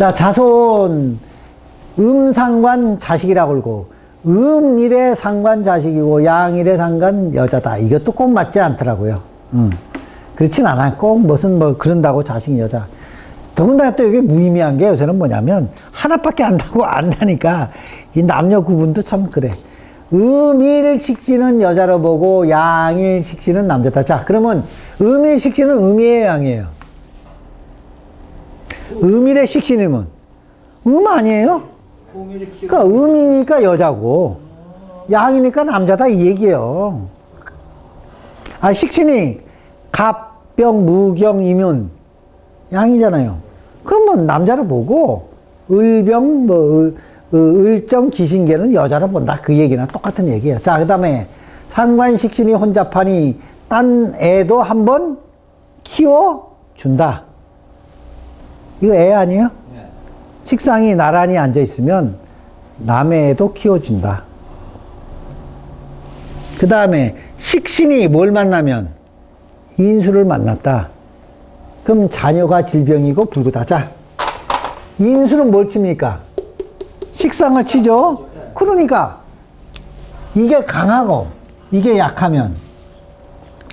자, 자손, 음상관 자식이라고 그러고, 음일의 상관 자식이고, 양일의 상관 여자다. 이것도 꼭 맞지 않더라고요. 음. 그렇진 않아. 꼭 무슨 뭐 그런다고 자식 여자. 더군다나 또 이게 무의미한 게 요새는 뭐냐면, 하나밖에 안다고 안다니까, 이 남녀 구분도 참 그래. 음일 식신은 여자로 보고, 양일 식신은 남자다. 자, 그러면 음일 식신은 음이에요, 양이에요? 음일의 식신이면 음 아니에요? 그러니까 음이니까 여자고 양이니까 남자다 이 얘기예요. 아 식신이 갑병 무경 이면 양이잖아요. 그러면 남자를 보고 을병 뭐 을- 을- 을정 기신계는 여자를 본다 그 얘기나 똑같은 얘기예요. 자 그다음에 상관식신이 혼잡하니 딴 애도 한번 키워 준다. 이거 애 아니에요? 식상이 나란히 앉아 있으면 남의 애도 키워준다. 그 다음에 식신이 뭘 만나면 인수를 만났다. 그럼 자녀가 질병이고 불구다. 자, 인수는 뭘 칩니까? 식상을 치죠? 그러니까 이게 강하고 이게 약하면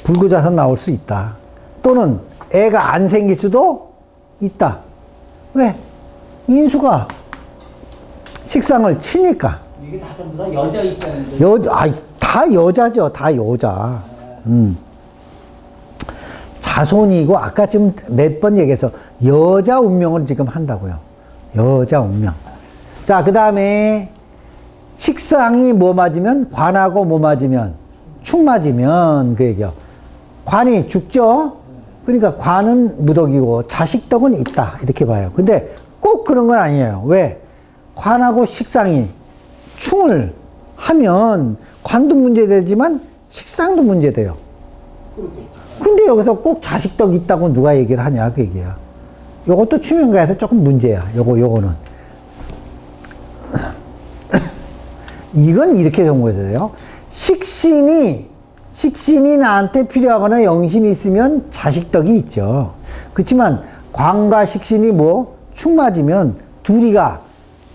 불구자선 나올 수 있다. 또는 애가 안 생길 수도 있다. 왜? 인수가 식상을 치니까. 이게 다 전부 다 여자 입장에서 여, 아이, 다 여자죠. 다 여자. 음. 자손이고, 아까 지금 몇 번 얘기해서 여자 운명을 지금 한다고요. 여자 운명. 자, 그 다음에 식상이 뭐 맞으면, 관하고 뭐 맞으면, 축 맞으면, 그 얘기요. 관이 죽죠? 그러니까 관은 무덕이고 자식덕은 있다. 이렇게 봐요. 근데 꼭 그런 건 아니에요. 왜? 관하고 식상이 충을 하면 관도 문제되지만 식상도 문제돼요. 근데 여기서 꼭 자식덕 있다고 누가 얘기를 하냐 그 얘기야. 요것도 추명가에서 조금 문제야. 요거 요거는. 이건 이렇게 정보해야 돼요. 식신이 식신이 나한테 필요하거나 영신이 있으면 자식덕이 있죠. 그렇지만 광과 식신이 뭐 축 맞으면 둘이가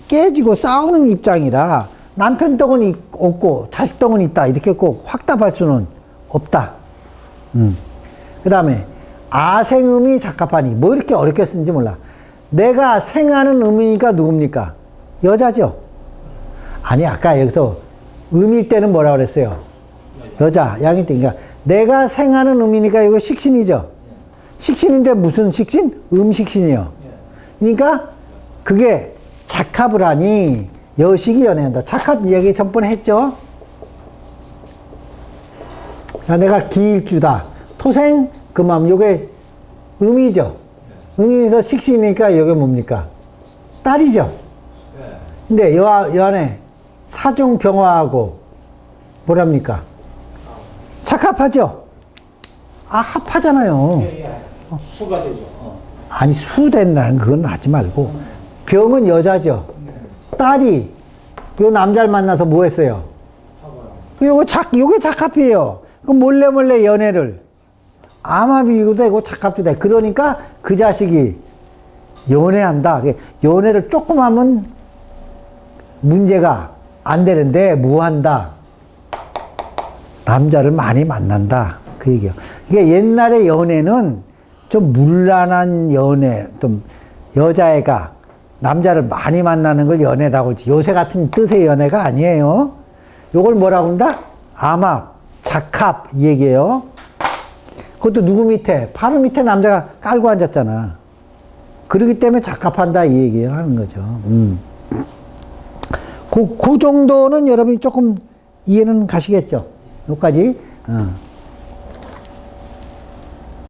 깨지고 싸우는 입장이라 남편 덕은 있- 없고 자식 덕은 있다 이렇게 꼭 확답할 수는 없다. 음. 그 다음에 아생음이 작합하니 뭐 이렇게 어렵게 쓰는지 몰라. 내가 생하는 음이니까 누굽니까? 여자죠. 아니 아까 여기서 음일 때는 뭐라 그랬어요? 여자 양일 때 그러니까 내가 생하는 음이니까 이거 식신이죠. 식신인데 무슨 식신? 음식신이요. 그러니까 그게 작합을 하니 여식이 연애한다. 작합 얘기 전번에 했죠. 야, 내가 기일주다. 토생 그맘 요게 음이죠. 음이면서 식신이니까 이게 뭡니까? 딸이죠. 근데 여, 여 안에 사중병화하고 뭐랍니까? 착합하죠? 아, 합하잖아요. 예, 예. 수가 되죠. 어. 아니, 수된다는 그건 하지 말고. 병은 여자죠. 딸이 요 남자를 만나서 뭐 했어요? 요거 착, 요게 착합이에요. 그 몰래 몰래 연애를. 암압이기도 되고 착합도 돼. 그러니까 그 자식이 연애한다. 연애를 조금 하면 문제가 안 되는데 뭐 한다? 남자를 많이 만난다. 그 얘기요. 이게 옛날의 연애는 좀 문란한 연애, 좀 여자애가 남자를 많이 만나는 걸 연애라고 그러지. 요새 같은 뜻의 연애가 아니에요. 요걸 뭐라고 한다? 암압, 작합, 이 얘기예요. 그것도 누구 밑에? 바로 밑에 남자가 깔고 앉았잖아. 그러기 때문에 작합한다, 이 얘기를 하는 거죠. 음. 그, 그 정도는 여러분이 조금 이해는 가시겠죠? 여기까지. 어.